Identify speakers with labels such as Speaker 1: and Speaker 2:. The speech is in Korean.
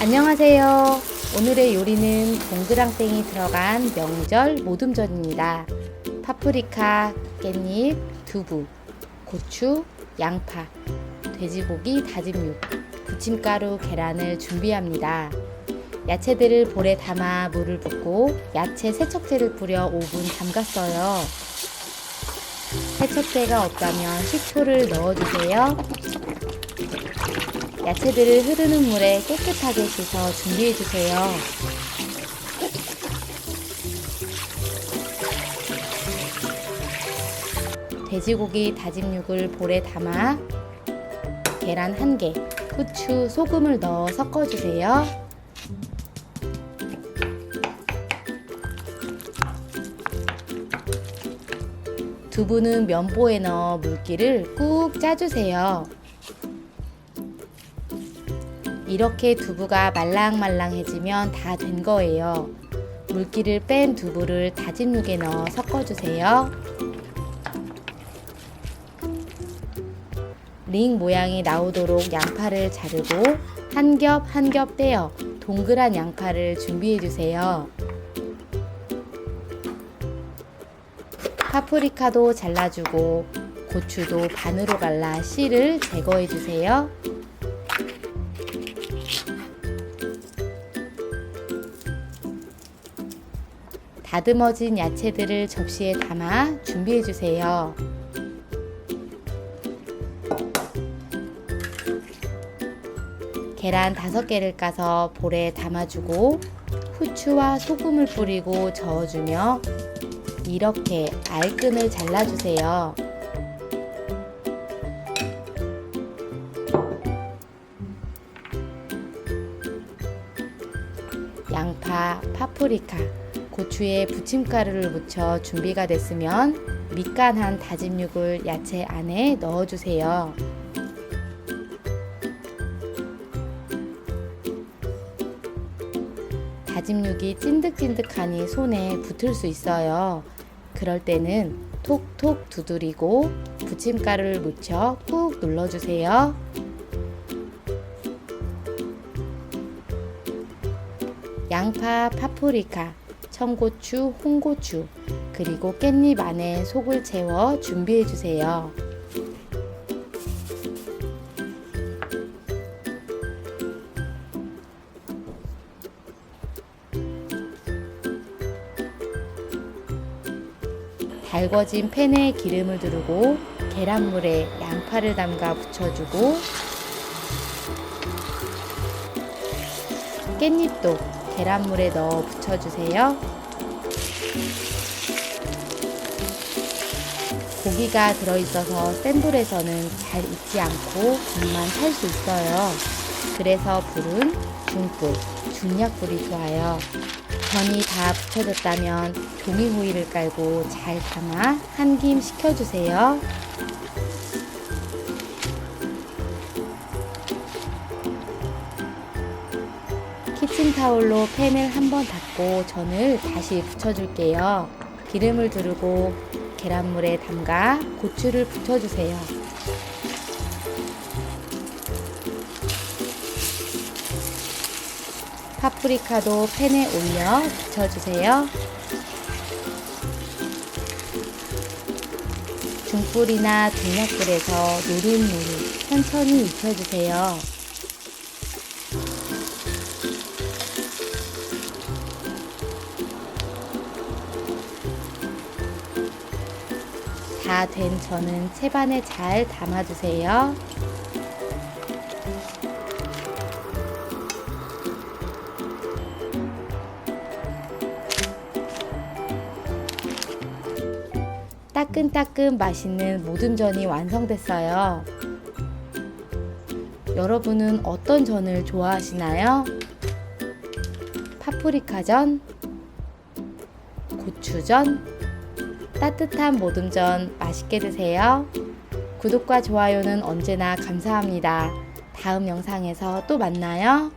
Speaker 1: 안녕하세요. 오늘의 요리는 동그랑땡이 들어간 명절 모둠전입니다. 파프리카, 깻잎, 두부, 고추, 양파, 돼지고기 다진 육, 부침가루, 계란을 준비합니다. 야채들을 볼에 담아 물을 붓고 야채 세척제를 뿌려 5분 담갔어요. 세척제가 없다면 식초를 넣어주세요. 야채들을 흐르는 물에 깨끗하게 씻어 준비해 주세요. 돼지고기 다진 육을 볼에 담아 계란 1개, 후추, 소금을 넣어 섞어 주세요. 두부는 면보에 넣어 물기를 꾹 짜주세요. 이렇게 두부가 말랑말랑해지면 다 된 거예요. 물기를 뺀 두부를 다진 육에 넣어 섞어주세요. 링 모양이 나오도록 양파를 자르고 한 겹 한 겹 떼어 동그란 양파를 준비해 주세요. 파프리카도 잘라주고 고추도 반으로 갈라 씨를 제거해 주세요. 다듬어진 야채들을 접시에 담아 준비해 주세요. 계란 5개를 까서 볼에 담아주고 후추와 소금을 뿌리고 저어주며 이렇게 알끈을 잘라주세요. 양파, 파프리카, 고추에 부침가루를 묻혀 준비가 됐으면 밑간한 다진 육을 야채 안에 넣어주세요. 다진 육이 찐득찐득하니 손에 붙을 수 있어요. 그럴 때는 톡톡 두드리고 부침가루를 묻혀 꾹 눌러주세요. 양파, 파프리카, 청고추, 홍고추, 그리고 깻잎 안에 속을 채워 준비해 주세요. 달궈진 팬에 기름을 두르고 계란물에 양파를 담가 붙여주고 깻잎도 계란물에 넣어 붙여주세요. 고기가 들어있어서 센 불에서는 잘 익지 않고 불만 탈 수 있어요. 그래서 불은 중불, 중약불이 좋아요. 전이 다 붙여졌다면 종이 호일을 깔고 잘 담아 한 김 식혀주세요. 키친 타올로 팬을 한번 닫고 전을 다시 붙여줄게요. 기름을 두르고 계란물에 담가 고추를 붙여주세요. 파프리카도 팬에 올려 붙여주세요. 중불이나 중약불에서 노릇노릇 천천히 익혀주세요. 다된 전은 채반에 잘 담아주세요. 따끈따끈 맛있는 모듬전이 완성됐어요. 여러분은 어떤 전을 좋아하시나요? 파프리카전, 고추전, 따뜻한 모듬전 맛있게 드세요. 구독과 좋아요는 언제나 감사합니다. 다음 영상에서 또 만나요.